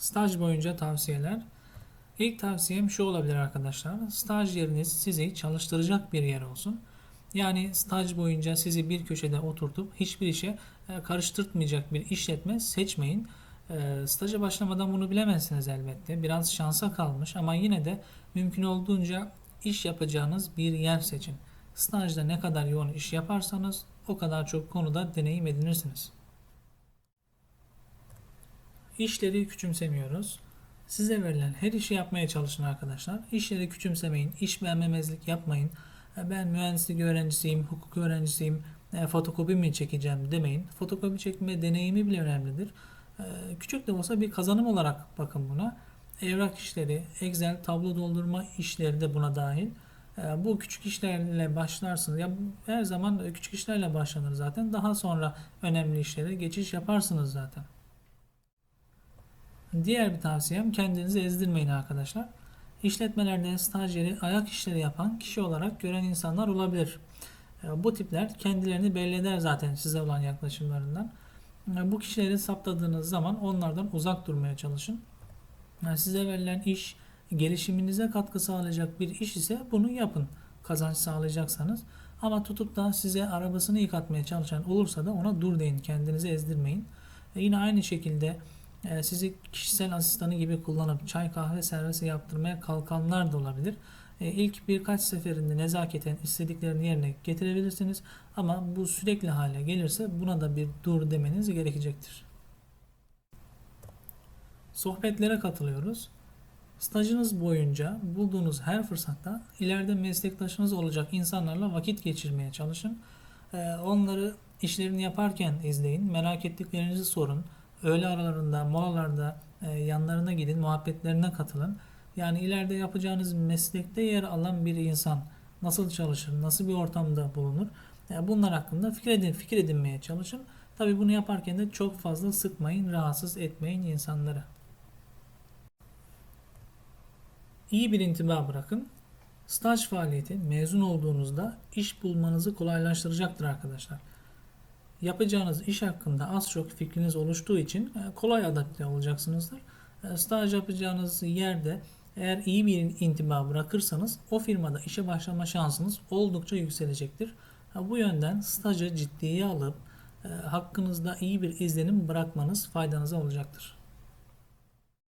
Staj boyunca tavsiyeler. İlk tavsiyem şu olabilir arkadaşlar. Staj yeriniz sizi çalıştıracak bir yer olsun. Yani staj boyunca sizi bir köşede oturtup hiçbir işe e, karıştırtmayacak bir işletme seçmeyin. E, Staja başlamadan bunu bilemezsiniz elbette. Biraz şansa kalmış ama yine de mümkün olduğunca iş yapacağınız bir yer seçin. Stajda ne kadar yoğun iş yaparsanız o kadar çok konuda deneyim edinirsiniz. İşleri küçümsemiyoruz. Size verilen her işi yapmaya çalışın arkadaşlar. İşleri küçümsemeyin, iş beğenmemezlik yapmayın. E, Ben mühendislik öğrencisiyim, hukuk öğrencisiyim, e, fotokopi mi çekeceğim demeyin. Fotokopi çekme deneyimi bile önemlidir. E, Küçük de olsa bir kazanım olarak bakın buna. Evrak işleri, Excel, tablo doldurma işleri de buna dahil. Bu küçük işlerle başlarsınız. Ya her zaman küçük işlerle başlanır zaten. Daha sonra önemli işlere geçiş yaparsınız zaten. Diğer bir tavsiyem kendinizi ezdirmeyin arkadaşlar. İşletmelerde stajyeri ayak işleri yapan kişi olarak gören insanlar olabilir. E, Bu tipler kendilerini belli eder zaten size olan yaklaşımlarından. E, Bu kişileri saptadığınız zaman onlardan uzak durmaya çalışın. Yani size verilen iş gelişiminize katkı sağlayacak bir iş ise bunu yapın. Kazanç sağlayacaksanız. Ama tutup da size arabasını yıkatmaya çalışan olursa da ona dur deyin. Kendinizi ezdirmeyin. E, Yine aynı şekilde e, sizi kişisel asistanı gibi kullanıp çay kahve servisi yaptırmaya kalkanlar da olabilir. E, İlk birkaç seferinde nezaketen istediklerini yerine getirebilirsiniz ama bu sürekli hale gelirse buna da bir dur demeniz gerekecektir. Sohbetlere katılıyoruz. Stajınız boyunca bulduğunuz her fırsatta ileride meslektaşınız olacak insanlarla vakit geçirmeye çalışın. E, Onları işlerini yaparken izleyin, merak ettiklerinizi sorun. Öğle aralarında, molalarda e, yanlarına gidin, muhabbetlerine katılın. Yani ileride yapacağınız meslekte yer alan bir insan nasıl çalışır, nasıl bir ortamda bulunur? Yani bunlar hakkında fikir, edin, fikir edinmeye çalışın. Tabii bunu yaparken de çok fazla sıkmayın, rahatsız etmeyin insanları. İyi bir intiba bırakın. Staj faaliyeti mezun olduğunuzda iş bulmanızı kolaylaştıracaktır arkadaşlar yapacağınız iş hakkında az çok fikriniz oluştuğu için e, kolay adapte olacaksınızdır. E, Staj yapacağınız yerde eğer iyi bir intiba bırakırsanız o firmada işe başlama şansınız oldukça yükselecektir. Ha, Bu yönden stajı ciddiye alıp e, hakkınızda iyi bir izlenim bırakmanız faydanıza olacaktır.